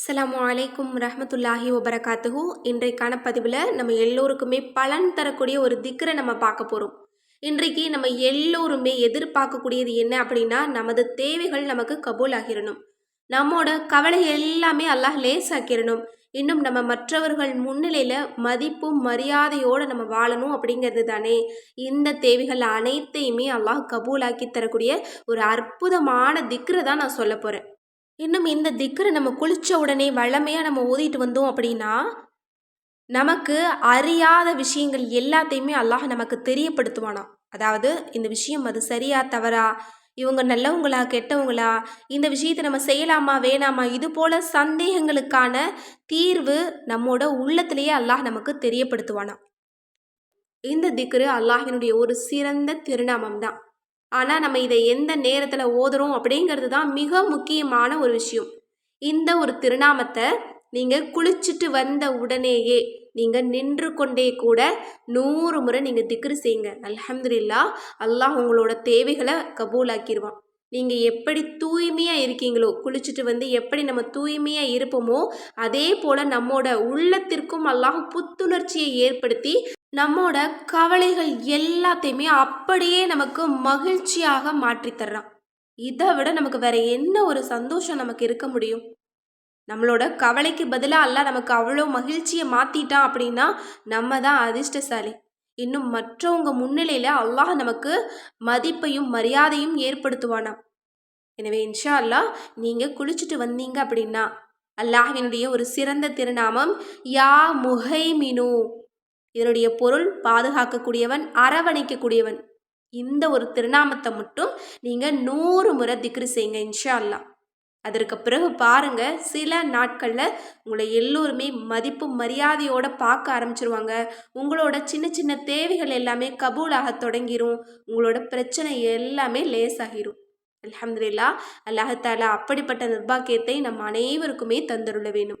அஸ்லாம் வலைக்கும் ரஹமத்துல்லாஹி வபரகாத்துஹு. இன்றைக்கான பதிவில் நம்ம எல்லோருக்குமே பலன் தரக்கூடிய ஒரு திக்ரை நம்ம பார்க்க போகிறோம் இன்றைக்கு நம்ம எல்லோருமே எதிர்பார்க்கக்கூடியது என்ன அப்படின்னா நமது தேவைகள் நமக்கு கபூல் ஆகிடணும் நம்மோட கவலை எல்லாமே அல்லாஹ் லேசாக்கிடணும் இன்னும் நம்ம மற்றவர்கள் முன்னிலையில் மதிப்பும் மரியாதையோடு நம்ம வாழணும் அப்படிங்கிறது தானே. இந்த தேவைகள் அனைத்தையுமே அல்லாஹ் கபூலாக்கி தரக்கூடிய ஒரு அற்புதமான திக்ரை தான் நான் சொல்ல போகிறேன் இன்னும் இந்த திக்கரை நம்ம குளித்த உடனே வளமையாக நம்ம ஓதிட்டு வந்தோம் அப்படின்னா நமக்கு அறியாத விஷயங்கள் எல்லாத்தையுமே அல்லாஹ் நமக்கு தெரியப்படுத்துவானா அதாவது இந்த விஷயம் அது சரியா தவறா இவங்க நல்லவங்களா கெட்டவங்களா இந்த விஷயத்தை நம்ம செய்யலாமா வேணாமா இது போல சந்தேகங்களுக்கான தீர்வு நம்மோட உள்ளத்திலேயே அல்லாஹ் நமக்கு தெரியப்படுத்துவானா இந்த திக்ரு அல்லாஹினுடைய ஒரு சிறந்த திருநாமம் தான் ஆனால் நம்ம இதை எந்த நேரத்தில் ஓதுறோம் அப்படிங்கிறது தான் மிக முக்கியமான ஒரு விஷயம். இந்த ஒரு திருநாமத்தை நீங்கள் குளிச்சுட்டு வந்த உடனேயே நீங்கள் நின்று கொண்டே கூட நூறு முறை நீங்கள் திக்ரு செய்யுங்க. அலமதுல்லா அல்லாஹ் உங்களோட தேவைகளை கபூலாக்கிடுவான் நீங்கள் எப்படி தூய்மையாக இருக்கீங்களோ குளிச்சுட்டு வந்து எப்படி நம்ம தூய்மையாக இருப்போமோ அதே போல் நம்மோட உள்ளத்திற்கும் அல்லாஹ் புத்துணர்ச்சியை ஏற்படுத்தி நம்மோட கவலைகள் எல்லாத்தையுமே அப்படியே நமக்கு மகிழ்ச்சியாக மாற்றி தர்றான். இதை விட நமக்கு வேற என்ன ஒரு சந்தோஷம் நமக்கு இருக்க முடியும்? நம்மளோட கவலைக்கு பதிலாக அல்ல நமக்கு அவ்வளோ மகிழ்ச்சியை மாற்றிட்டான் அப்படின்னா நம்ம தான் அதிர்ஷ்டசாலி. இன்னும் மற்றவங்க முன்னிலையில் அல்லாஹ் நமக்கு மதிப்பையும் மரியாதையும் ஏற்படுத்துவானா எனவே இன்ஷா அல்லாஹ் நீங்கள் குளிச்சுட்டு வந்தீங்க அப்படின்னா அல்லாஹினுடைய ஒரு சிறந்த திருநாமம் யா முஹைமினு. இதனுடைய பொருள் பாதுகாக்கக்கூடியவன் அரவணைக்கக்கூடியவன். இந்த ஒரு திருநாமத்தை மட்டும் நீங்கள் நூறு முறை திக்ரு செய்யுங்க இன்ஷா அல்லா அதற்கு பிறகு பாருங்க சில நாட்களில் உங்களை எல்லோருமே மதிப்பு மரியாதையோட பார்க்க ஆரம்பிச்சிருவாங்க. உங்களோட சின்ன சின்ன தேவைகள் எல்லாமே கபூலாக தொடங்கிரும். உங்களோட பிரச்சனை எல்லாமே லேசாகிரும். அலமதுல்லா அல்லாஹாலா அப்படிப்பட்ட நிர்பாக்கியத்தை நம் அனைவருக்குமே தந்துருள வேணும்